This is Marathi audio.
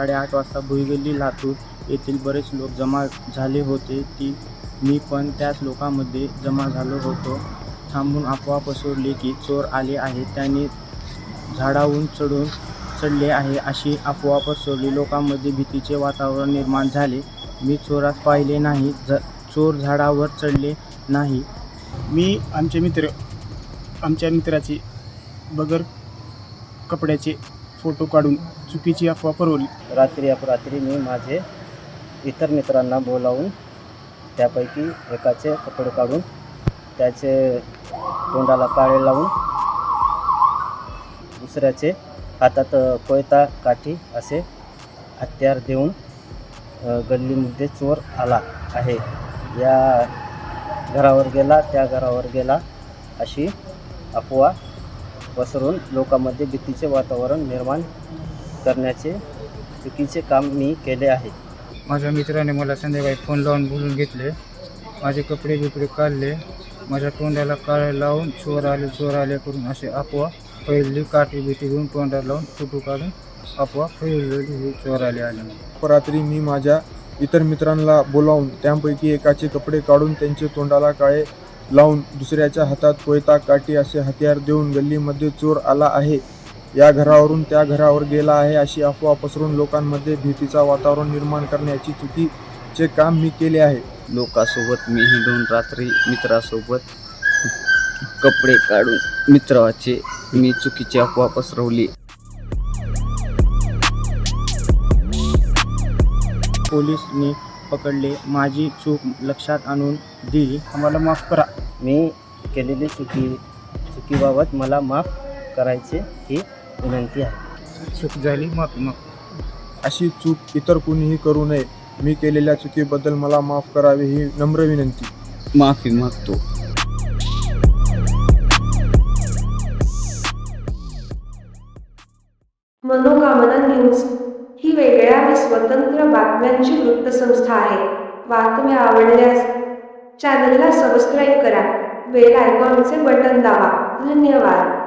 साडेआठ वाजता भुईगल्ली लातूर येथील बरेच लोक जमा झाले होते. ती मी पण त्याच लोकांमध्ये जमा झालो होतो. थांबून अफवा पसरली की चोर आले आहेत. त्यांनी झाडाहून चढून चढले आहे अशी अफवा पसरली. लोकांमध्ये भीतीचे वातावरण निर्माण झाले. मी चोरास पाहिले नाही. ज चोर झाडावर चढले नाही. मी आमचे मित्र आमच्या मित्राची बगर कपड्याचे फोटो काढून चुकीची अफवा पसरवली रात्री अपरात्री मी माझे इतर मित्रांना बोलावून त्यापैकी एकाचे कपडे काढून त्याचे तोंडाला काळे लावून दुसऱ्याचे हातात कोयता काठी असे हत्यार देऊन गल्लीमध्ये चोर आला आहे. या घरावर गेला त्या घरावर गेला अशी अफवा पसरून लोकांमध्ये भीतीचे वातावरण निर्माण करण्याचे चुकीचे काम मी केले आहे. माझ्या मित्राने मला संध्याकाळी फोन लावून बोलून घेतले. माझे कपडे बिपडे काढले. माझ्या तोंडाला काळे लावून चोर आले चोर आले करून असे अफवा पहिली काठी बिटी घेऊन तोंडाला लावून फोटो काढून अफवा ही चोर आले आले रात्री मी माझ्या इतर मित्रांना बोलावून त्यांपैकी एकाचे कपडे काढून त्यांचे तोंडाला काळे लावून दुसऱ्याच्या हातात कोयता काठी असे हत्यार देऊन गल्लीमध्ये चोर आला आहे. या घरावरून त्या घरावर गेला आहे अशी अफवा पसरून लोकांमध्ये भीतीचा वातावरण निर्माण करण्याची चुकीचे काम मी केले आहे. लोकांसोबत मी हिंडून रात्री मित्रासोबत कपडे काढून मित्राचे मी चुकीची अफवा पसरवली. पोलिसनी पकडले माझी चूक लक्षात आणून दिली. आम्हाला माफ करा. मी केलेली चुकी चुकीबाबत मला माफ करायचे ही विनंती आहे. चूक झाली माफी माग अशी चूक इतर कुणीही करू नये. मी केलेल्या चुकीबद्दल मला माफ करावे ही नम्र विनंती. माफी मागतो. मनोकामना न्यूज. ही वेगळ्या आणि स्वतंत्र बातम्यांची वृत्तसंस्था आहे. बातम्या आवडल्यास चॅनलला सबस्क्राईब करा. बेल आयकॉनचे बटन दाबा. धन्यवाद.